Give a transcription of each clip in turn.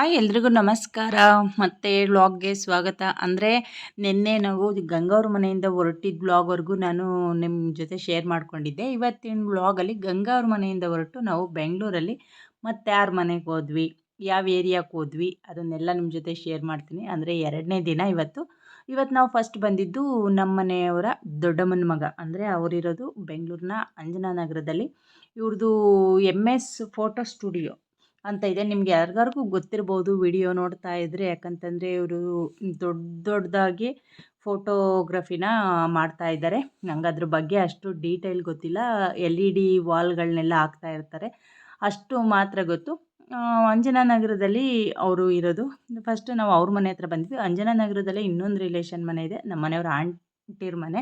Hi, ಎಲ್ರಿಗೂ ನಮಸ್ಕಾರ. ಮತ್ತೆ ವ್ಲಾಗ್ಗೆ ಸ್ವಾಗತ. ಅಂದರೆ ನಿನ್ನೆ ನಾವು ಗಂಗವ್ರ ಮನೆಯಿಂದ ಹೊರಟಿದ್ದ ವ್ಲಾಗ್ವರೆಗೂ ನಾನು ನಿಮ್ಮ ಜೊತೆ ಶೇರ್ ಮಾಡ್ಕೊಂಡಿದ್ದೆ. ಇವತ್ತಿನ ವ್ಲಾಗಲ್ಲಿ ಗಂಗಾವ್ರ ಮನೆಯಿಂದ ಹೊರಟು ನಾವು ಬೆಂಗಳೂರಲ್ಲಿ ಮತ್ತೆ ಯಾರ ಮನೆಗೆ ಹೋದ್ವಿ. ಯಾವ ಏರಿಯಾಕ್ಕೆ ಹೋದ್ವಿ, ಅದನ್ನೆಲ್ಲ ನಿಮ್ಮ ಜೊತೆ ಶೇರ್ ಮಾಡ್ತೀನಿ. ಅಂದರೆ ಎರಡನೇ ದಿನ ಇವತ್ತು. ಇವತ್ತು ನಾವು ಫಸ್ಟ್ ಬಂದಿದ್ದು ನಮ್ಮ ಮನೆಯವರ ದೊಡ್ಡಮ್ಮನ ಮಗ. ಅಂದರೆ ಅವರಿರೋದು ಬೆಂಗಳೂರಿನ ಅಂಜನಾ ನಗರದಲ್ಲಿ ಇವ್ರದ್ದು ಎಂ ಎಸ್ ಫೋಟೋ ಸ್ಟುಡಿಯೋ ಅಂತ ಇದೆ. ನಿಮ್ಗೆ ಯಾರಿಗಾರಿಗೂ ಗೊತ್ತಿರ್ಬೋದು ವಿಡಿಯೋ ನೋಡ್ತಾ ಇದ್ದರೆ ಯಾಕಂತಂದರೆ ಇವರು ದೊಡ್ಡ ದೊಡ್ಡದಾಗಿ ಫೋಟೋಗ್ರಫಿನ ಮಾಡ್ತಾ ಇದ್ದಾರೆ. ನಂಗೆ ಅದ್ರ ಬಗ್ಗೆ ಅಷ್ಟು ಡೀಟೇಲ್ ಗೊತ್ತಿಲ್ಲ. ಎಲ್ ಇ ಡಿ ವಾಲ್ಗಳನ್ನೆಲ್ಲ ಹಾಕ್ತಾ ಇರ್ತಾರೆ. ಅಷ್ಟು ಮಾತ್ರ ಗೊತ್ತು. ಅಂಜನಾ ನಗರದಲ್ಲಿ ಅವರು ಇರೋದು. ಫಸ್ಟ್ ನಾವು ಅವ್ರ ಮನೆ ಹತ್ರ ಬಂದ್ವಿ ಅಂಜನಾ ನಗರದಲ್ಲೇ ಇನ್ನೊಂದು ರಿಲೇಷನ್ ಮನೆ ಇದೆ. ನಮ್ಮ ಮನೆಯವ್ರ ಆಂಟಿರ ಮನೆ.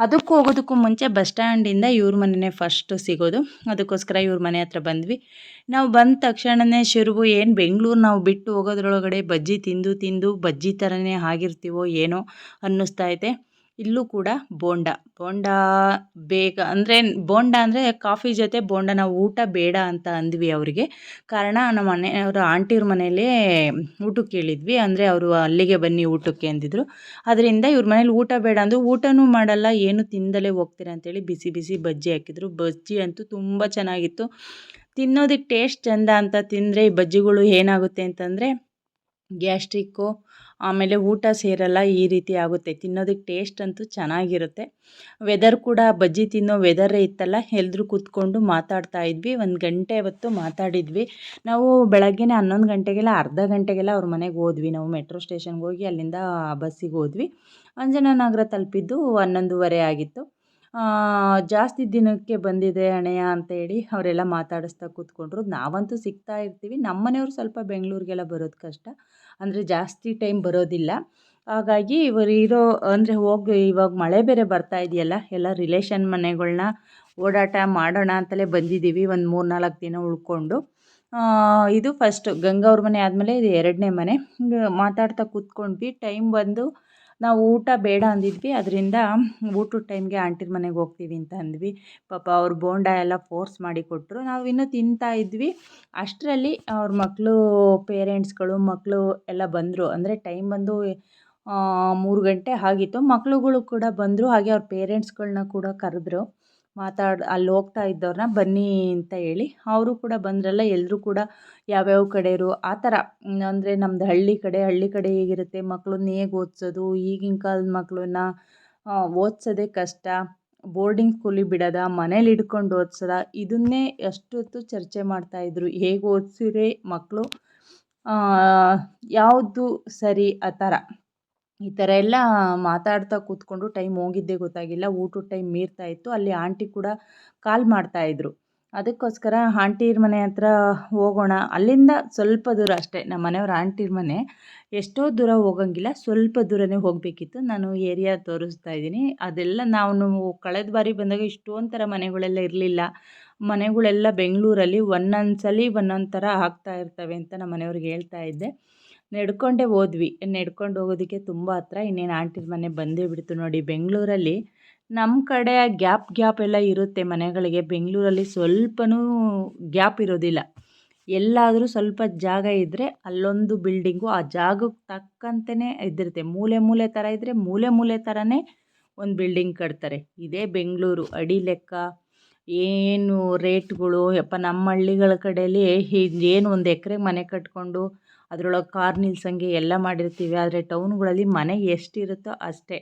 ಅದಕ್ಕೂ ಹೋಗೋದಕ್ಕೂ ಮುಂಚೆ ಬಸ್ ಸ್ಟ್ಯಾಂಡಿಂದ ಇವ್ರ ಮನೆಯೇ ಫಸ್ಟು ಸಿಗೋದು. ಅದಕ್ಕೋಸ್ಕರ ಇವ್ರ ಮನೆ ಹತ್ರ ಬಂದ್ವಿ. ನಾವು ಬಂದ ತಕ್ಷಣವೇ ಶುರುವು ಏನು ಬೆಂಗಳೂರು ನಾವು ಬಿಟ್ಟು ಹೋಗೋದ್ರೊಳಗಡೆ ಬಜ್ಜಿ ತಿಂದು ತಿಂದು ಬಜ್ಜಿ ಥರನೇ ಆಗಿರ್ತೀವೋ ಏನೋ ಅನ್ನಿಸ್ತಾ ಐತೆ. ಇಲ್ಲೂ ಕೂಡ ಬೋಂಡ. ಬೋಂಡ ಬೇಗ ಅಂದರೆ ಬೋಂಡ ಅಂದರೆ ಕಾಫಿ ಜೊತೆ ಬೋಂಡ ನಾವು ಊಟ ಬೇಡ ಅಂತ ಅಂದ್ವಿ ಅವರಿಗೆ. ಕಾರಣ ನಮ್ಮ ಮನೆಯವರು ಆಂಟಿಯವ್ರ ಮನೆಯಲ್ಲೇ ಊಟಕ್ಕೆ ಕೇಳಿದ್ವಿ ಅಂದರೆ ಅವರು ಅಲ್ಲಿಗೆ ಬನ್ನಿ ಊಟಕ್ಕೆ ಅಂದಿದ್ರು. ಅದರಿಂದ ಇವ್ರ ಮನೇಲಿ ಊಟ ಬೇಡ ಅಂದರು ಊಟನೂ ಮಾಡಲ್ಲ, ಏನು ತಿಂದಲೇ ಹೋಗ್ತೀರ ಅಂತೇಳಿ ಬಿಸಿ ಬಿಸಿ ಬಜ್ಜಿ ಹಾಕಿದ್ರು. ಬಜ್ಜಿ ಅಂತೂ ತುಂಬ ಚೆನ್ನಾಗಿತ್ತು. ತಿನ್ನೋದಕ್ಕೆ ಟೇಸ್ಟ್ ಚೆಂದ ಅಂತ ತಿಂದರೆ ಈ ಬಜ್ಜಿಗಳು ಏನಾಗುತ್ತೆ ಅಂತಂದರೆ ಗ್ಯಾಸ್ಟ್ರಿಕ್ಕು ಆಮೇಲೆ ಊಟ ಸೇರಲ್ಲ ಈ ರೀತಿ ಆಗುತ್ತೆ. ತಿನ್ನೋದಕ್ಕೆ ಟೇಸ್ಟ್ ಅಂತೂ ಚೆನ್ನಾಗಿರುತ್ತೆ. ವೆದರ್ ಕೂಡ ಬಜ್ಜಿ ತಿನ್ನೋ ವೆದರೇ ಇತ್ತಲ್ಲ ಎಲ್ಲರೂ ಕೂತ್ಕೊಂಡು ಮಾತಾಡ್ತಾ ಇದ್ವಿ. ಒಂದು ಗಂಟೆ ಹೊತ್ತು ಮಾತಾಡಿದ್ವಿ. ನಾವು ಬೆಳಗ್ಗೆನೇ ಹನ್ನೊಂದು ಗಂಟೆಗೆಲ್ಲ, ಅರ್ಧ ಗಂಟೆಗೆಲ್ಲ ಅವ್ರ ಮನೆಗೆ ಹೋದ್ವಿ. ನಾವು ಮೆಟ್ರೋ ಸ್ಟೇಷನ್ಗೆ ಹೋಗಿ ಅಲ್ಲಿಂದ ಬಸ್ಸಿಗೆ ಹೋದ್ವಿ. ಅಂಜನಾನಗರ ತಲುಪಿದ್ದು ಹನ್ನೊಂದುವರೆ ಆಗಿತ್ತು. ಜಾಸ್ತಿ ದಿನಕ್ಕೆ ಬಂದಿದೆ ಹಣೆಯ ಅಂತ ಹೇಳಿ ಅವರೆಲ್ಲ ಮಾತಾಡಿಸ್ತಾ ಕೂತ್ಕೊಂಡ್ರು. ನಾವಂತೂ ಸಿಗ್ತಾ ಇರ್ತೀವಿ. ನಮ್ಮ ಮನೆಯವ್ರು ಸ್ವಲ್ಪ ಬೆಂಗಳೂರಿಗೆಲ್ಲ ಬರೋದು ಕಷ್ಟ. ಅಂದರೆ ಜಾಸ್ತಿ ಟೈಮ್ ಬರೋದಿಲ್ಲ. ಹಾಗಾಗಿ ಇವರು ಇರೋ, ಅಂದರೆ ಹೋಗಿ, ಇವಾಗ ಮಳೆ ಬೇರೆ ಬರ್ತಾ ಇದೆಯಲ್ಲ, ಎಲ್ಲ ರಿಲೇಷನ್ ಮನೆಗಳನ್ನ ಓಡಾಟ ಮಾಡೋಣ ಅಂತಲೇ ಬಂದಿದ್ದೀವಿ, ಒಂದು ಮೂರು ನಾಲ್ಕು ದಿನ ಉಳ್ಕೊಂಡು. ಇದು ಫಸ್ಟು ಗಂಗವ್ರ ಮನೆ ಆದಮೇಲೆ ಇದು ಎರಡನೇ ಮನೆ. ಮಾತಾಡ್ತಾ ಕೂತ್ಕೊಂಡ್ವಿ ಟೈಮ್ ಬಂದು ನಾವು ಊಟ ಬೇಡ ಅಂದಿದ್ವಿ. ಅದರಿಂದ ಊಟದ ಟೈಮ್ಗೆ ಆಂಟಿರ ಮನೆಗೆ ಹೋಗ್ತೀವಿ ಅಂತ ಅಂದ್ವಿ. ಪಾಪ ಅವ್ರು ಬೋಂಡ ಎಲ್ಲ ಫೋರ್ಸ್ ಮಾಡಿ ಕೊಟ್ಟರು ನಾವು ಇನ್ನೂ ತಿಂತಾ ಇದ್ವಿ. ಅಷ್ಟರಲ್ಲಿ ಅವ್ರ ಮಕ್ಕಳು ಪೇರೆಂಟ್ಸ್ಗಳು ಮಕ್ಕಳು ಎಲ್ಲ ಬಂದರು. ಅಂದರೆ ಟೈಮ್ ಬಂದು ಮೂರು ಗಂಟೆ ಆಗಿತ್ತು. ಮಕ್ಕಳುಗಳು ಕೂಡ ಬಂದರು. ಹಾಗೆ ಅವ್ರ ಪೇರೆಂಟ್ಸ್ಗಳನ್ನ ಕೂಡ ಕರೆದ್ರು. ಮಾತಾಡಿ, ಅಲ್ಲಿ ಹೋಗ್ತಾ ಇದ್ದವ್ರನ್ನ ಬನ್ನಿ ಅಂತ ಹೇಳಿ, ಅವರು ಕೂಡ ಬಂದ್ರಲ್ಲ ಎಲ್ಲರೂ ಕೂಡ ಯಾವ್ಯಾವ ಕಡೆಯವರು ಆ ಥರ. ಅಂದರೆ ನಮ್ಮದು ಹಳ್ಳಿ ಕಡೆ ಹಳ್ಳಿ ಕಡೆ ಹೇಗಿರುತ್ತೆ ಮಕ್ಕಳನ್ನ ಹೇಗೆ ಓದಿಸೋದು, ಈಗಿನ ಕಾಲದ ಮಕ್ಕಳನ್ನ ಓದಿಸೋದೇ ಕಷ್ಟ. ಬೋರ್ಡಿಂಗ್ ಸ್ಕೂಲಿಗೆ ಬಿಡೋದಾ, ಮನೇಲಿ ಹಿಡ್ಕೊಂಡು ಓದಿಸೋದ, ಇದನ್ನೇ ಅಷ್ಟೊತ್ತು ಚರ್ಚೆ ಮಾಡ್ತಾಯಿದ್ರು ಹೇಗೆ ಓದಿಸಿದ್ರೆ ಮಕ್ಕಳು ಯಾವುದು ಸರಿ ಆ ಥರ. ಈ ಥರ ಎಲ್ಲ ಮಾತಾಡ್ತಾ ಕೂತ್ಕೊಂಡು ಟೈಮ್ ಹೋಗಿದ್ದೇ ಗೊತ್ತಾಗಿಲ್ಲ. ಊಟದ ಟೈಮ್ ಮೀರ್ತಾ ಇತ್ತು. ಅಲ್ಲಿ ಆಂಟಿ ಕೂಡ ಕಾಲ್ ಮಾಡ್ತಾಯಿದ್ರು ಅದಕ್ಕೋಸ್ಕರ ಆಂಟಿಯರ ಮನೆ ಹತ್ರ ಹೋಗೋಣ. ಅಲ್ಲಿಂದ ಸ್ವಲ್ಪ ದೂರ ಅಷ್ಟೇ. ನಮ್ಮ ಮನೆಯವ್ರ ಆಂಟಿರ ಮನೆ. ಎಷ್ಟೋ ದೂರ ಹೋಗಂಗಿಲ್ಲ. ಸ್ವಲ್ಪ ದೂರನೇ ಹೋಗಬೇಕಿತ್ತು. ನಾನು ಏರಿಯಾ ತೋರಿಸ್ತಾ ಇದ್ದೀನಿ. ಅದೆಲ್ಲ ನಾವು ಕಳೆದ ಬಾರಿ ಬಂದಾಗ ಇಷ್ಟೊಂದು ಥರ ಮನೆಗಳೆಲ್ಲ ಇರಲಿಲ್ಲ. ಮನೆಗಳೆಲ್ಲ ಬೆಂಗಳೂರಲ್ಲಿ ಒಂದೊಂದು ಸಲ ಒಂದೊಂದು ಥರ ಆಗ್ತಾ ಇರ್ತವೆ ಅಂತ ನಮ್ಮ ಮನೆಯವ್ರಿಗೆ ಹೇಳ್ತಾ ಇದ್ದೆ. ನಡ್ಕೊಂಡೇ ಹೋದ್ವಿ. ನಡ್ಕೊಂಡು ಹೋಗೋದಕ್ಕೆ ತುಂಬ ಹತ್ರ. ಇನ್ನೇನು ಆಂಟಿದ ಮನೆ ಬಂದೇ ಬಿಡ್ತು ನೋಡಿ. ಬೆಂಗಳೂರಲ್ಲಿ ನಮ್ಮ ಕಡೆ ಗ್ಯಾಪ್ ಗ್ಯಾಪ್ ಎಲ್ಲ ಇರುತ್ತೆ ಮನೆಗಳಿಗೆ. ಬೆಂಗಳೂರಲ್ಲಿ ಸ್ವಲ್ಪನೂ ಗ್ಯಾಪ್ ಇರೋದಿಲ್ಲ. ಎಲ್ಲಾದರೂ ಸ್ವಲ್ಪ ಜಾಗ ಇದ್ದರೆ ಅಲ್ಲೊಂದು ಬಿಲ್ಡಿಂಗು, ಆ ಜಾಗಕ್ಕೆ ತಕ್ಕಂತೆಯೇ ಇದ್ದಿರುತ್ತೆ ಮೂಲೆ ಮೂಲೆ ಥರ ಇದ್ದರೆ ಮೂಲೆ ಮೂಲೆ ಥರನೇ ಒಂದು ಬಿಲ್ಡಿಂಗ್ ಕಟ್ತಾರೆ. ಇದೇ ಬೆಂಗಳೂರು. ಅಡಿ ಲೆಕ್ಕ, ಏನು ರೇಟ್ಗಳು, ಯಪ್ಪ ನಮ್ಮ ಹಳ್ಳಿಗಳ ಕಡೆಯಲ್ಲಿ ಏನು ಒಂದು ಎಕರೆ ಮನೆ ಕಟ್ಕೊಂಡು ಅದರೊಳಗೆ ಕಾರ್ ನಿಲ್ಸಂಗೆ ಎಲ್ಲ ಮಾಡಿರ್ತೀವಿ. ಆದರೆ ಟೌನ್ಗಳಲ್ಲಿ ಮನೆ ಎಷ್ಟಿರುತ್ತೋ ಅಷ್ಟೇ.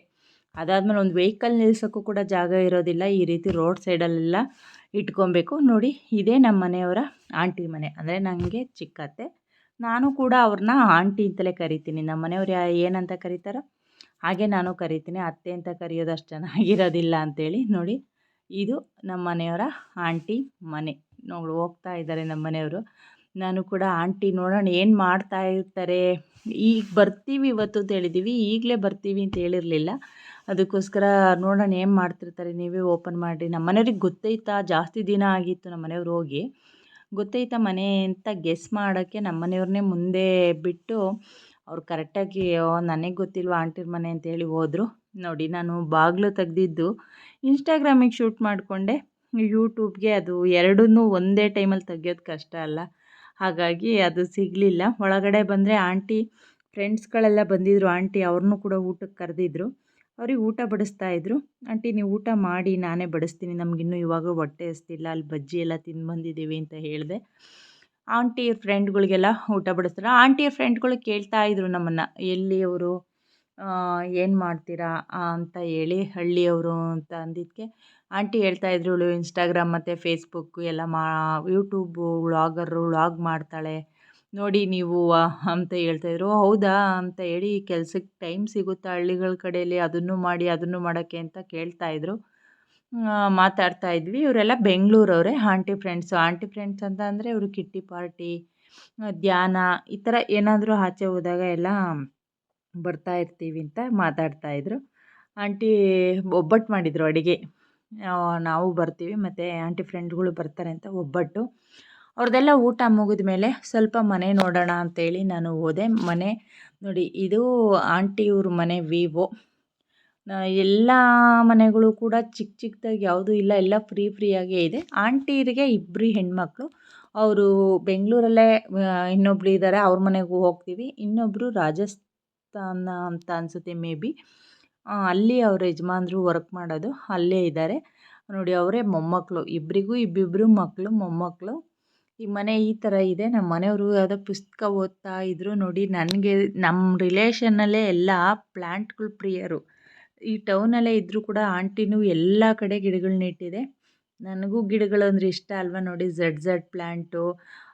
ಅದಾದಮೇಲೆ ಒಂದು ವೆಹಿಕಲ್ ನಿಲ್ಸೋಕ್ಕೂ ಕೂಡ ಜಾಗ ಇರೋದಿಲ್ಲ. ಈ ರೀತಿ ರೋಡ್ ಸೈಡಲ್ಲೆಲ್ಲ ಇಟ್ಕೊಬೇಕು. ನೋಡಿ, ಇದೇ ನಮ್ಮ ಮನೆಯವರ ಆಂಟಿ ಮನೆ. ಅಂದರೆ ನನಗೆ ಚಿಕ್ಕತ್ತೆ ನಾನು ಕೂಡ ಅವ್ರನ್ನ ಆಂಟಿ ಅಂತಲೇ ಕರಿತೀನಿ. ನಮ್ಮ ಮನೆಯವ್ರು ಏನಂತ ಕರೀತಾರೋ ಹಾಗೆ ನಾನು ಕರಿತೀನಿ. ಅತ್ತೆ ಅಂತ ಕರೆಯೋದು ಅಷ್ಟು ಚೆನ್ನಾಗಿರೋದಿಲ್ಲ ಅಂಥೇಳಿ ನೋಡಿ, ಇದು ನಮ್ಮ ಮನೆಯವರ ಆಂಟಿ ಮನೆ. ನೋಡಿ, ಹೋಗ್ತಾ ಇದ್ದಾರೆ ನಮ್ಮ ಮನೆಯವರು. ನಾನು ಕೂಡ ಆಂಟಿ ನೋಡೋಣ ಏನು ಮಾಡ್ತಾ ಇರ್ತಾರೆ. ಈಗ ಬರ್ತೀವಿ ಇವತ್ತು ಅಂತ ಹೇಳಿದ್ದೀವಿ ಈಗಲೇ ಬರ್ತೀವಿ ಅಂತ ಹೇಳಿರಲಿಲ್ಲ. ಅದಕ್ಕೋಸ್ಕರ ನೋಡೋಣ ಏನು ಮಾಡ್ತಿರ್ತಾರೆ. ನೀವೇ ಓಪನ್ ಮಾಡಿರಿ. ನಮ್ಮ ಮನೆಯವ್ರಿಗೆ ಗೊತ್ತೈತಾ, ಜಾಸ್ತಿ ದಿನ ಆಗಿತ್ತು ನಮ್ಮ ಮನೆಯವ್ರು ಹೋಗಿ. ಗೊತ್ತೈತಾ ಮನೆ ಅಂತ ಗೆಸ್ ಮಾಡೋಕ್ಕೆ ನಮ್ಮ ಮನೆಯವ್ರನ್ನೇ ಮುಂದೆ ಬಿಟ್ಟು ಅವ್ರು ಕರೆಕ್ಟಾಗಿ ನನಗೆ ಗೊತ್ತಿಲ್ವ ಆಂಟಿರ ಮನೆ ಅಂತ ಹೇಳಿ ಹೋದರು. ನೋಡಿ, ನಾನು ಬಾಗಿಲು ತೆಗೆದಿದ್ದು ಇನ್ಸ್ಟಾಗ್ರಾಮಿಗೆ ಶೂಟ್ ಮಾಡಿಕೊಂಡೆ. ಯೂಟ್ಯೂಬ್ಗೆ ಅದು ಎರಡನ್ನೂ ಒಂದೇ ಟೈಮಲ್ಲಿ ತೆಗಿಯೋದು ಕಷ್ಟ ಅಲ್ಲ. ಹಾಗಾಗಿ ಅದು ಸಿಗಲಿಲ್ಲ. ಒಳಗಡೆ ಬಂದರೆ ಆಂಟಿ ಫ್ರೆಂಡ್ಸ್ಗಳೆಲ್ಲ ಬಂದಿದ್ದರು ಆಂಟಿ ಅವ್ರನ್ನೂ ಕೂಡ ಊಟಕ್ಕೆ ಕರೆದಿದ್ರು. ಅವ್ರಿಗೆ ಊಟ ಬಡಿಸ್ತಾಯಿದ್ರು ಆಂಟಿ, ನೀವು ಊಟ ಮಾಡಿ, ನಾನೇ ಬಡಿಸ್ತೀನಿ. ನಮಗಿನ್ನೂ ಇವಾಗ ಹೊಟ್ಟೆ ಹಸ್ತಿಲ್ಲ. ಅಲ್ಲಿ ಬಜ್ಜಿ ಎಲ್ಲ ತಿಂದು ಬಂದಿದ್ದೀವಿ ಅಂತ ಹೇಳಿದೆ. ಆಂಟಿ ಫ್ರೆಂಡ್ಗಳಿಗೆಲ್ಲ ಊಟ ಬಡಿಸ್ತಾರೆ ಆಂಟಿಯ ಫ್ರೆಂಡ್ಗಳು ಕೇಳ್ತಾ ಇದ್ರು ನಮ್ಮನ್ನು. ಎಲ್ಲಿಯವರು ಏನು ಮಾಡ್ತೀರಾ? ಅಂತ ಹೇಳಿ ಹಳ್ಳಿಯವರು ಅಂತ ಅಂದಿದ್ದಕ್ಕೆ ಆಂಟಿ ಹೇಳ್ತಾಯಿದ್ರು ಇವಳು ಇನ್ಸ್ಟಾಗ್ರಾಮ್ ಮತ್ತು ಫೇಸ್ಬುಕ್ಕು ಎಲ್ಲ ಮಾ ಯೂಟ್ಯೂಬು ವ್ಲಾಗರು ವ್ಲಾಗ್ ಮಾಡ್ತಾಳೆ. ನೋಡಿ ನೀವು ಅಂತ ಹೇಳ್ತಾಯಿದ್ರು ಹೌದಾ ಅಂತ ಹೇಳಿ ಕೆಲ್ಸಕ್ಕೆ ಟೈಮ್ ಸಿಗುತ್ತಾ ಹಳ್ಳಿಗಳ ಕಡೆಯಲ್ಲಿ? ಅದನ್ನು ಮಾಡಿ, ಅದನ್ನು ಮಾಡೋಕ್ಕೆ ಅಂತ ಕೇಳ್ತಾಯಿದ್ರು ಮಾತಾಡ್ತಾ ಇದ್ವಿ. ಇವರೆಲ್ಲ ಬೆಂಗಳೂರವರೇ, ಆಂಟಿ ಫ್ರೆಂಡ್ಸು ಆಂಟಿ ಫ್ರೆಂಡ್ಸ್ ಅಂತ ಅಂದರೆ ಇವರು ಕಿಟ್ಟಿ ಪಾರ್ಟಿ, ಧ್ಯಾನ ಈ ಥರ ಏನಾದರೂ ಆಚೆ ಹೋದಾಗ ಎಲ್ಲ ಬರ್ತಾ ಇರ್ತೀವಿ ಅಂತ ಮಾತಾಡ್ತಾಯಿದ್ರು ಆಂಟಿ ಒಬ್ಬಟ್ಟು ಮಾಡಿದರು ಅಡುಗೆ. ನಾವು ಬರ್ತೀವಿ ಮತ್ತು ಆಂಟಿ ಫ್ರೆಂಡ್ಗಳು ಬರ್ತಾರೆ ಅಂತ ಒಬ್ಬಟ್ಟು. ಅವ್ರದ್ದೆಲ್ಲ ಊಟ ಮುಗಿದ ಮೇಲೆ ಸ್ವಲ್ಪ ಮನೆ ನೋಡೋಣ ಅಂತೇಳಿ ನಾನು ಹೋದೆ. ಮನೆ ನೋಡಿ, ಇದು ಆಂಟಿಯವ್ರ ಮನೆ ವಿವೋ ಎಲ್ಲ ಮನೆಗಳು ಕೂಡ ಚಿಕ್ಕ ಚಿಕ್ಕದಾಗಿ ಯಾವುದೂ ಇಲ್ಲ, ಎಲ್ಲ ಫ್ರೀ ಫ್ರೀಯಾಗೇ ಇದೆ. ಆಂಟಿಯರಿಗೆ ಇಬ್ಬರು ಹೆಣ್ಮಕ್ಳು. ಅವರು ಬೆಂಗಳೂರಲ್ಲೇ ಇನ್ನೊಬ್ರು ಇದ್ದಾರೆ ಅವ್ರ ಮನೆಗೂ ಹೋಗ್ತೀವಿ. ಇನ್ನೊಬ್ಬರು ರಾಜಸ್ಥಾನ ಅಂತ ಅನಿಸುತ್ತೆ ಮೇ ಬಿ ಅಲ್ಲಿ ಅವ್ರ ಯಜಮಾನ್ರು ವರ್ಕ್ ಮಾಡೋದು, ಅಲ್ಲೇ ಇದ್ದಾರೆ ನೋಡಿ, ಅವರೇ ಮೊಮ್ಮಕ್ಕಳು ಇಬ್ಬರಿಗೂ ಇಬ್ಬಿಬ್ಬರು ಮಕ್ಕಳು ಮೊಮ್ಮಕ್ಕಳು ಈ ಮನೆ ಈ ಥರ ಇದೆ. ನಮ್ಮ ಮನೆಯವರು ಯಾವುದೋ ಪುಸ್ತಕ ಓದ್ತಾ ಇದ್ದರು ನೋಡಿ, ನನಗೆ ನಮ್ಮ ರಿಲೇಷನ್ನಲ್ಲೇ ಎಲ್ಲ ಪ್ಲ್ಯಾಂಟ್ಗಳು ಪ್ರಿಯರು. ಈ ಟೌನಲ್ಲೇ ಇದ್ದರೂ ಕೂಡ ಆಂಟಿನೂ ಎಲ್ಲ ಕಡೆ ಗಿಡಗಳನ್ನ ಇಟ್ಟಿದೆ. ನನಗೂ ಗಿಡಗಳು ಅಂದರೆ ಇಷ್ಟ ಅಲ್ವಾ? ನೋಡಿ ಝಡ್ ಝಡ್ ಪ್ಲ್ಯಾಂಟು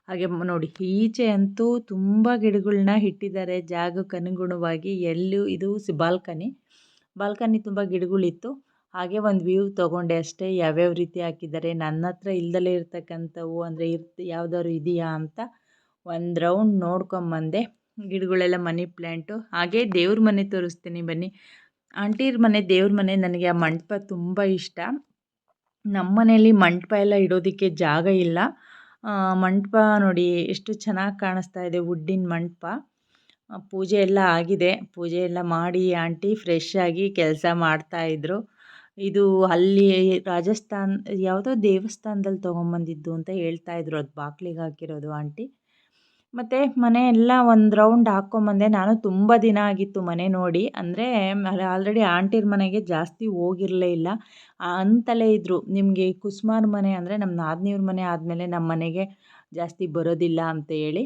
ಹಾಗೆ ನೋಡಿ, ಈಚೆ ಅಂತೂ ತುಂಬ ಗಿಡಗಳನ್ನ ಇಟ್ಟಿದ್ದಾರೆ. ಜಾಗಕ್ಕೆ ಅನುಗುಣವಾಗಿ ಎಲ್ಲೂ, ಇದು ಬಾಲ್ಕನಿ ಬಾಲ್ಕನಿ ತುಂಬ ಗಿಡಗಳಿತ್ತು. ಹಾಗೆ ಒಂದು ವ್ಯೂ ತೊಗೊಂಡೆ ಅಷ್ಟೇ. ಯಾವ್ಯಾವ ರೀತಿ ಹಾಕಿದ್ದಾರೆ, ನನ್ನ ಹತ್ರ ಇಲ್ದಲೇ ಇರ್ತಕ್ಕಂಥವು ಅಂದರೆ ಇರ್ತ ಯಾವ್ದಾದ್ರು ಇದೆಯಾ ಅಂತ ಒಂದು ರೌಂಡ್ ನೋಡ್ಕೊಂಬಂದೆ ಗಿಡಗಳೆಲ್ಲ ಮನಿ ಪ್ಲ್ಯಾಂಟು ಹಾಗೆ ದೇವ್ರ ಮನೆ ತೋರಿಸ್ತೀನಿ ಬನ್ನಿ. ಆಂಟಿರ ಮನೆ, ದೇವ್ರ ಮನೆ ನನಗೆ ಆ ಮಂಟಪ ತುಂಬ ಇಷ್ಟ. ನಮ್ಮ ಮನೆಯಲ್ಲಿ ಮಂಟಪ ಎಲ್ಲ ಇಡೋದಕ್ಕೆ ಜಾಗ ಇಲ್ಲ. ಮಂಟಪ ನೋಡಿ ಎಷ್ಟು ಚೆನ್ನಾಗಿ ಕಾಣಿಸ್ತಾ ಇದೆ, ವುಡ್ಡಿನ ಮಂಟಪ. ಪೂಜೆ ಎಲ್ಲ ಆಗಿದೆ. ಪೂಜೆ ಎಲ್ಲ ಮಾಡಿ ಆಂಟಿ ಫ್ರೆಶ್ ಆಗಿ ಕೆಲಸ ಮಾಡ್ತಾಯಿದ್ರು ಇದು ಅಲ್ಲಿ ರಾಜಸ್ಥಾನ್, ಯಾವುದೋ ದೇವಸ್ಥಾನದಲ್ಲಿ ತೊಗೊಂಬಂದಿದ್ದು ಅಂತ ಹೇಳ್ತಾಯಿದ್ರು ಅದು ಬಾಗ್ಲಿಗೆ ಹಾಕಿರೋದು ಆಂಟಿ. ಮತ್ತು ಮನೆ ಎಲ್ಲ ಒಂದು ರೌಂಡ್ ಹಾಕ್ಕೊಂಬಂದೆ ನಾನು ತುಂಬ ದಿನ ಆಗಿತ್ತು ಮನೆ ನೋಡಿ. ಅಂದರೆ ಆಲ್ರೆಡಿ ಆಂಟಿರ ಮನೆಗೆ ಜಾಸ್ತಿ ಹೋಗಿರಲೇ ಇಲ್ಲ. ಅಂತಲೇ ಇದ್ದರು ನಿಮಗೆ ಕುಸ್ಮಾರ್ ಮನೆ ಅಂದರೆ ನಮ್ಮ ನಾದಿನಿಯವ್ರ ಮನೆ ಆದಮೇಲೆ ನಮ್ಮ ಮನೆಗೆ ಜಾಸ್ತಿ ಬರೋದಿಲ್ಲ ಅಂತ ಹೇಳಿ.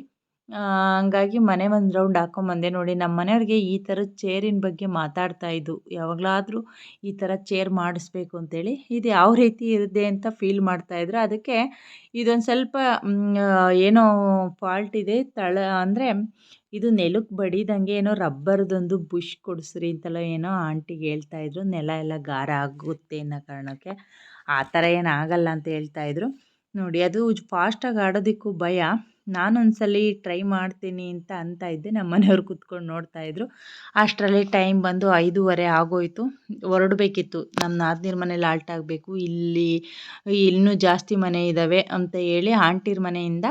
ಹಂಗಾಗಿ ಮನೆ ಒಂದು ರೌಂಡ್ ಹಾಕ್ಕೊಂಬಂದೆ ನೋಡಿ. ನಮ್ಮ ಮನೆಯವ್ರಿಗೆ ಈ ಥರದ ಚೇರಿನ ಬಗ್ಗೆ ಮಾತಾಡ್ತಾ ಇದ್ದು, ಯಾವಾಗಲಾದರೂ ಈ ಥರ ಚೇರ್ ಮಾಡಿಸ್ಬೇಕು ಅಂತೇಳಿ ಇದು ಯಾವ ರೀತಿ ಇರುತ್ತೆ ಅಂತ ಫೀಲ್ ಮಾಡ್ತಾಯಿದ್ರು ಅದಕ್ಕೆ ಇದೊಂದು ಸ್ವಲ್ಪ ಏನೋ ಫಾಲ್ಟ್ ಇದೆ. ತಳ, ಅಂದರೆ ಇದು ನೆಲಕ್ಕೆ ಬಡಿದಂಗೆ ಏನೋ ರಬ್ಬರ್ದೊಂದು ಬುಷ್ ಕೊಡಿಸ್ರಿ ಅಂತೆಲ್ಲ ಏನೋ ಆಂಟಿಗೆ ಹೇಳ್ತಾಯಿದ್ರು ನೆಲ ಎಲ್ಲ ಗಾರ ಆಗುತ್ತೆ ಅನ್ನೋ ಕಾರಣಕ್ಕೆ ಆ ಥರ ಏನಾಗಲ್ಲ ಅಂತ ಹೇಳ್ತಾಯಿದ್ರು ನೋಡಿ, ಅದು ಫಾಸ್ಟಾಗಿ ಆಡೋದಕ್ಕೂ ಭಯ. ನಾನೊಂದ್ಸಲ ಟ್ರೈ ಮಾಡ್ತೀನಿ ಅಂತ ಅಂತ ಇದ್ದೆ. ನಮ್ಮ ಮನೆಯವ್ರು ಕೂತ್ಕೊಂಡು ನೋಡ್ತಾಯಿದ್ರು ಅಷ್ಟರಲ್ಲಿ ಟೈಮ್ ಬಂದು ಐದೂವರೆ ಆಗೋಯಿತು. ಹೊರಡಬೇಕಿತ್ತು. ನಮ್ಮ ನಾದಿನಿರ ಮನೇಲಿ ಆಲ್ಟ್ ಆಗಬೇಕು. ಇಲ್ಲಿ, ಇನ್ನೂ ಜಾಸ್ತಿ ಮನೆ ಇದ್ದಾವೆ ಅಂತ ಹೇಳಿ ಆಂಟಿರ ಮನೆಯಿಂದ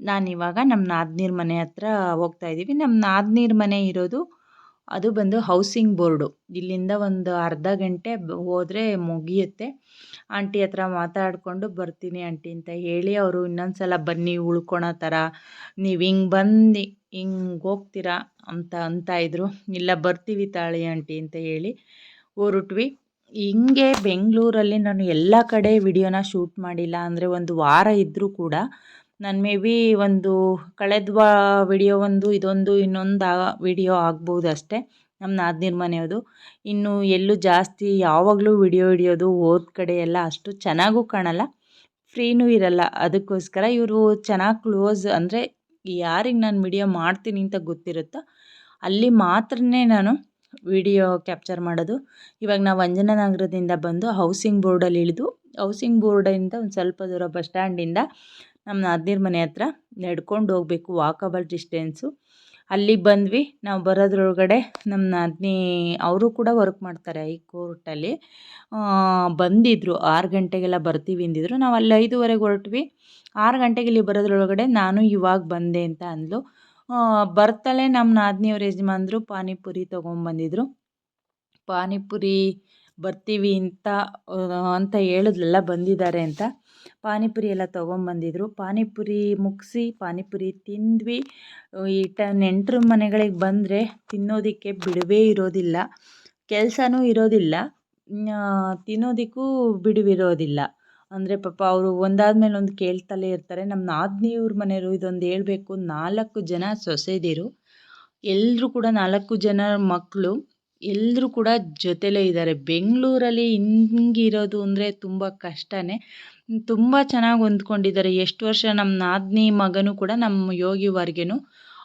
ನಾನಿವಾಗ ನಮ್ಮ ನಾದಿನಿರ ಮನೆ ಹತ್ರ ಹೋಗ್ತಾ ಇದ್ದೀವಿ ನಮ್ಮ ನಾದಿನಿರ ಮನೆ ಇರೋದು ಅದು ಬಂದು ಹೌಸಿಂಗ್ ಬೋರ್ಡು ಇಲ್ಲಿಂದ ಒಂದು ಅರ್ಧ ಗಂಟೆ ಹೋದರೆ ಮುಗಿಯುತ್ತೆ. ಆಂಟಿ ಹತ್ರ ಮಾತಾಡಿಕೊಂಡು ಬರ್ತೀನಿ ಆಂಟಿ ಅಂತ ಹೇಳಿ ಅವರು ಇನ್ನೊಂದು ಸಲ ಬನ್ನಿ ಉಳ್ಕೊಳೋ ಥರ ನೀವು ಹಿಂಗೆ ಬಂದು, ಹಿಂಗೆ ಹೋಗ್ತೀರಾ ಅಂತ ಅಂತ ಇದ್ದರು ಇಲ್ಲ ಬರ್ತೀವಿ ತಾಳಿ ಆಂಟಿ ಅಂತ ಹೇಳಿ ಹೊರಟ್ವಿ. ಹಿಂಗೆ ಬೆಂಗಳೂರಲ್ಲಿ ನಾನು ಎಲ್ಲ ಕಡೆ ವಿಡಿಯೋನ ಶೂಟ್ ಮಾಡಿಲ್ಲ ಅಂದರೆ ಒಂದು ವಾರ ಇದ್ದರೂ ಕೂಡ ನಾನು ಮೇ ಬಿ ಒಂದು ಕಳೆದ ವಿಡಿಯೋ ಒಂದು, ಇದೊಂದು, ಇನ್ನೊಂದು ವಿಡಿಯೋ ಆಗ್ಬೋದು ಅಷ್ಟೇ ನಮ್ಮ ನಾದಿನಿರ ಮನೆಯದು ಇನ್ನು ಎಲ್ಲೂ ಜಾಸ್ತಿ ಯಾವಾಗಲೂ ವಿಡಿಯೋ ಹಿಡಿಯೋದು ಹೋದ ಕಡೆ ಎಲ್ಲ ಅಷ್ಟು ಚೆನ್ನಾಗೂ ಕಾಣಲ್ಲ, ಫ್ರೀನೂ ಇರಲ್ಲ. ಅದಕ್ಕೋಸ್ಕರ ಇವರು ಚೆನ್ನಾಗಿ ಕ್ಲೋಸ್ ಅಂದರೆ ಯಾರಿಗೆ ನಾನು ವಿಡಿಯೋ ಮಾಡ್ತೀನಿ ಅಂತ ಗೊತ್ತಿರುತ್ತೋ, ಅಲ್ಲಿ ಮಾತ್ರನೇ ನಾನು ವಿಡಿಯೋ ಕ್ಯಾಪ್ಚರ್ ಮಾಡೋದು. ಇವಾಗ ನಾವು ಅಂಜನಾನಗರದಿಂದ ಬಂದು ಹೌಸಿಂಗ್ ಬೋರ್ಡಲ್ಲಿ ಇಳಿದು, ಹೌಸಿಂಗ್ ಬೋರ್ಡಿಂದ ಒಂದು ಸ್ವಲ್ಪ ದೂರ ಬಸ್ ಸ್ಟ್ಯಾಂಡಿಂದ ನಮ್ಮ ನಾದಿನ ಮನೆ ಹತ್ರ ನಡ್ಕೊಂಡು ಹೋಗಬೇಕು ವಾಕಬಲ್ ಡಿಸ್ಟೆನ್ಸು ಅಲ್ಲಿಗೆ ಬಂದ್ವಿ, ನಾವು ಬರೋದ್ರೊಳಗಡೆ ನಮ್ಮ ನಾದಿನಿ ಅವರು ಕೂಡ ವರ್ಕ್ ಮಾಡ್ತಾರೆ ಈ ಕೋರ್ಟಲ್ಲಿ ಬಂದಿದ್ದರು ಆರು ಗಂಟೆಗೆಲ್ಲ ಬರ್ತೀವಿ ಅಂದಿದ್ರು. ನಾವು ಅಲ್ಲಿ ಐದುವರೆಗೆ ಹೊರಟ್ವಿ. ಆರು ಗಂಟೆಗೆ ಇಲ್ಲಿ ಬರೋದ್ರೊಳಗಡೆ ನಾನು ಇವಾಗ ಬಂದೆ ಅಂತ ಅಂದ್ಲು. ಬರ್ತಲೇ ನಮ್ಮ ನಾದಿನಿಯವ್ರ ಯಜಮಾನ್ರು ಪಾನಿಪುರಿ ತೊಗೊಂಬಂದಿದ್ರು. ಪಾನಿಪುರಿ ಬರ್ತೀವಿ ಅಂತ ಅಂತ ಹೇಳಿದ್ಲಲ್ಲ ಬಂದಿದ್ದಾರೆ ಅಂತ ಪಾನಿಪುರಿ ಎಲ್ಲ ತೊಗೊಂಬಂದಿದ್ರು. ಪಾನಿಪುರಿ ಮುಗಿಸಿ, ಪಾನಿಪುರಿ ತಿಂದ್ವಿ. ಈ ಟ, ನೆಂಟರು ಮನೆಗಳಿಗೆ ಬಂದರೆ ತಿನ್ನೋದಕ್ಕೆ ಬಿಡುವೇ ಇರೋದಿಲ್ಲ. ಕೆಲಸನೂ ಇರೋದಿಲ್ಲ. ತಿನ್ನೋದಕ್ಕೂ ಬಿಡುವಿರೋದಿಲ್ಲ. ಅಂದರೆ ಪಾಪ ಅವರು ಒಂದಾದ್ಮೇಲೆ ಒಂದು ಕೇಳ್ತಲೇ ಇರ್ತಾರೆ. ನಮ್ಮ ನಾದಿನಿಯವ್ರ ಮನೆಯವರು ಇದೊಂದು ಹೇಳಬೇಕು. ನಾಲ್ಕು ಜನ ಸೊಸೆದಿರು. ಎಲ್ಲರೂ ಕೂಡ ನಾಲ್ಕು ಜನ ಮಕ್ಕಳು ಎಲ್ಲರೂ ಕೂಡ ಜೊತೆಲೇ ಇದ್ದಾರೆ. ಬೆಂಗಳೂರಲ್ಲಿ ಹಿಂಗಿರೋದು ಅಂದರೆ ತುಂಬ ಕಷ್ಟನೇ. ತುಂಬ ಚೆನ್ನಾಗಿ ಹೊಂದ್ಕೊಂಡಿದ್ದಾರೆ. ಎಷ್ಟು ವರ್ಷ ನಮ್ಮ ನಾದಿನಿ ಮಗನೂ ಕೂಡ ನಮ್ಮ ಯೋಗಿ ವರ್ಗೆನೂ.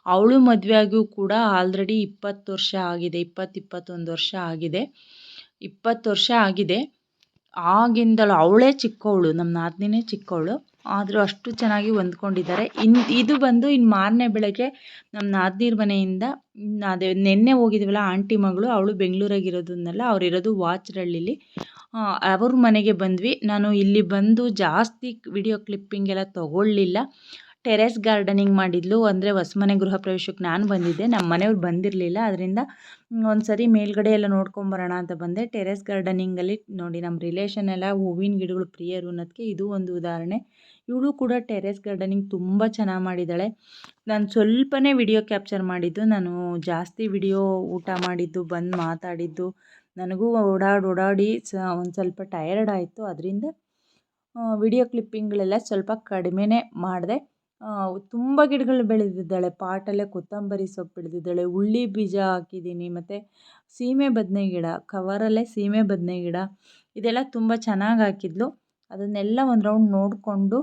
ಅವಳು ಮದುವೆ ಕೂಡ ಆಲ್ರೆಡಿ ಇಪ್ಪತ್ತು ವರ್ಷ ಆಗಿದೆ. ಇಪ್ಪತ್ತು ಇಪ್ಪತ್ತೊಂದು ವರ್ಷ ಆಗಿದೆ. ಇಪ್ಪತ್ತು ವರ್ಷ ಆಗಿದೆ. ಆಗಿಂದಲೂ ಅವಳೇ ಚಿಕ್ಕವಳು. ನಮ್ಮ ನಾದಿನಿನೇ ಚಿಕ್ಕವಳು. ಆದರೂ ಅಷ್ಟು ಚೆನ್ನಾಗಿ ಹೊಂದ್ಕೊಂಡಿದ್ದಾರೆ. ಇನ್ನು ಇದು ಬಂದು ಇನ್ನು ಮಾರನೇ ಬೆಳಗ್ಗೆ ನಮ್ಮ ನಾದ್ನೀರ್ ಮನೆಯಿಂದ ಅದೇ ನಿನ್ನೆ ಹೋಗಿದ್ವಲ್ಲ ಆಂಟಿ ಮಗಳು, ಅವಳು ಬೆಂಗಳೂರಾಗಿರೋದನ್ನೆಲ್ಲ ಅವರಿರೋದು ವಾಚರಳ್ಳಿಲಿ. ಅವ್ರ ಮನೆಗೆ ಬಂದ್ವಿ. ನಾನು ಇಲ್ಲಿ ಬಂದು ಜಾಸ್ತಿ ವಿಡಿಯೋ ಕ್ಲಿಪ್ಪಿಂಗ್ ಎಲ್ಲ ತೊಗೊಳ್ಳಿಲ್ಲ. ಟೆರೆಸ್ ಗಾರ್ಡನಿಂಗ್ ಮಾಡಿದ್ಲು. ಅಂದರೆ ಹೊಸಮನೆ ಗೃಹ ಪ್ರವೇಶಕ್ಕೆ ನಾನು ಬಂದಿದ್ದೆ. ನಮ್ಮ ಮನೆಯವ್ರು ಬಂದಿರಲಿಲ್ಲ. ಅದರಿಂದ ಒಂದು ಸರಿ ಮೇಲ್ಗಡೆ ಎಲ್ಲ ನೋಡ್ಕೊಂಬರೋಣ ಅಂತ ಬಂದೆ. ಟೆರೆಸ್ ಗಾರ್ಡನಿಂಗಲ್ಲಿ ನೋಡಿ ನಮ್ಮ ರಿಲೇಷನ್ ಎಲ್ಲ ಹೂವಿನ ಗಿಡಗಳು ಪ್ರಿಯರು ಅನ್ನೋದಕ್ಕೆ ಇದು ಒಂದು ಉದಾಹರಣೆ. ಇವಳು ಕೂಡ ಟೆರೆಸ್ ಗಾರ್ಡನಿಂಗ್ ತುಂಬ ಚೆನ್ನಾಗಿ ಮಾಡಿದ್ದಾಳೆ ನಾನು ಸ್ವಲ್ಪನೇ ವಿಡಿಯೋ ಕ್ಯಾಪ್ಚರ್ ಮಾಡಿದ್ದು, ನಾನು ಜಾಸ್ತಿ ವಿಡಿಯೋ ಊಟ ಮಾಡಿದ್ದು, ಬಂದು ಮಾತಾಡಿದ್ದು, ನನಗೂ ಓಡಾಡಿ ಓಡಾಡಿ ಸ, ಒಂದು ಸ್ವಲ್ಪ ಟಯರ್ಡ್ ಆಯಿತು. ಅದರಿಂದ ವಿಡಿಯೋ ಕ್ಲಿಪ್ಪಿಂಗ್ಗಳೆಲ್ಲ ಸ್ವಲ್ಪ ಕಡಿಮೆನೇ ಮಾಡಿದೆ. ತುಂಬ ಗಿಡಗಳು ಬೆಳೆದಿದ್ದಾಳೆ. ಪಾಟಲ್ಲೇ ಕೊತ್ತಂಬರಿ ಸೊಪ್ಪು ಬೆಳೆದಿದ್ದಾಳೆ. ಉಳ್ಳಿ ಬೀಜ ಹಾಕಿದ್ದೀನಿ. ಮತ್ತು ಸೀಮೆ ಬದನೆ ಗಿಡ, ಕವರಲ್ಲೇ ಸೀಮೆ ಬದನೆ ಗಿಡ, ಇದೆಲ್ಲ ತುಂಬ ಚೆನ್ನಾಗಿ ಹಾಕಿದ್ಲು. ಅದನ್ನೆಲ್ಲ ಒಂದು ರೌಂಡ್ ನೋಡಿಕೊಂಡು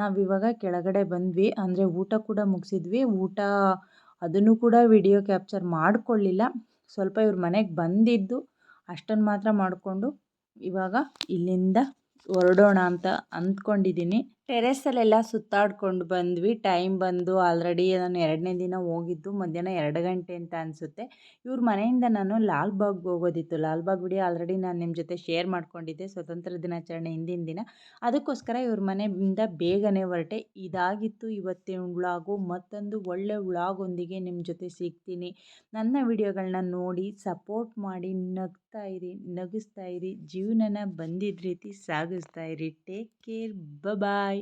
ನಾವಿವಾಗ ಕೆಳಗಡೆ ಬಂದ್ವಿ, ಅಂದರೆ ಊಟ ಕೂಡ ಮುಗಿಸಿದ್ವಿ. ಊಟ ಅದನ್ನು ಕೂಡ ವಿಡಿಯೋ ಕ್ಯಾಪ್ಚರ್ ಮಾಡಿಕೊಳ್ಳಿಲ್ಲ. ಸ್ವಲ್ಪ ಇವ್ರ ಮನೆಗೆ ಬಂದಿದ್ದು ಅಷ್ಟನ್ನು ಮಾತ್ರ ಮಾಡಿಕೊಂಡು ಇವಾಗ ಇಲ್ಲಿಂದ ಹೊರಡೋಣ ಅಂತ ಅಂದ್ಕೊಂಡಿದ್ದೀನಿ. ಟೆರೆಸಲ್ಲೆಲ್ಲ ಸುತ್ತಾಡ್ಕೊಂಡು ಬಂದ್ವಿ. ಟೈಮ್ ಬಂದು ಆಲ್ರೆಡಿ ನಾನು ಎರಡನೇ ದಿನ ಹೋಗಿದ್ದು ಮಧ್ಯಾಹ್ನ ಎರಡು ಗಂಟೆ ಅಂತ ಅನಿಸುತ್ತೆ. ಇವ್ರ ಮನೆಯಿಂದ ನಾನು ಲಾಲ್ಬಾಗ್ ಹೋಗೋದಿತ್ತು. ಲಾಲ್ಬಾಗ್ ವಿಡಿಯೋ ಆಲ್ರೆಡಿ ನಾನು ನಿಮ್ಮ ಜೊತೆ ಶೇರ್ ಮಾಡ್ಕೊಂಡಿದ್ದೆ ಸ್ವತಂತ್ರ ದಿನಾಚರಣೆ ಹಿಂದಿನ ದಿನ. ಅದಕ್ಕೋಸ್ಕರ ಇವ್ರ ಮನೆಯಿಂದ ಬೇಗನೆ ಹೊರಟೆ. ಇದಾಗಿತ್ತು ಇವತ್ತಿನ ಉಳಾಗು ಮತ್ತೊಂದು ಒಳ್ಳೆ ಉಳಾಗೊಂದಿಗೆ ನಿಮ್ಮ ಜೊತೆ ಸಿಗ್ತೀನಿ. ನನ್ನ ವಿಡಿಯೋಗಳನ್ನ ನೋಡಿ ಸಪೋರ್ಟ್ ಮಾಡಿ, ನಗ್ತಾ ಇರಿ, ನಗಿಸ್ತಾ ಇರಿ, ಜೀವನನ ಬಂದಿದ್ದ ರೀತಿ ಸಾಗಿಸ್ತಾ ಇರಿ. Take care. ಬಾಯ್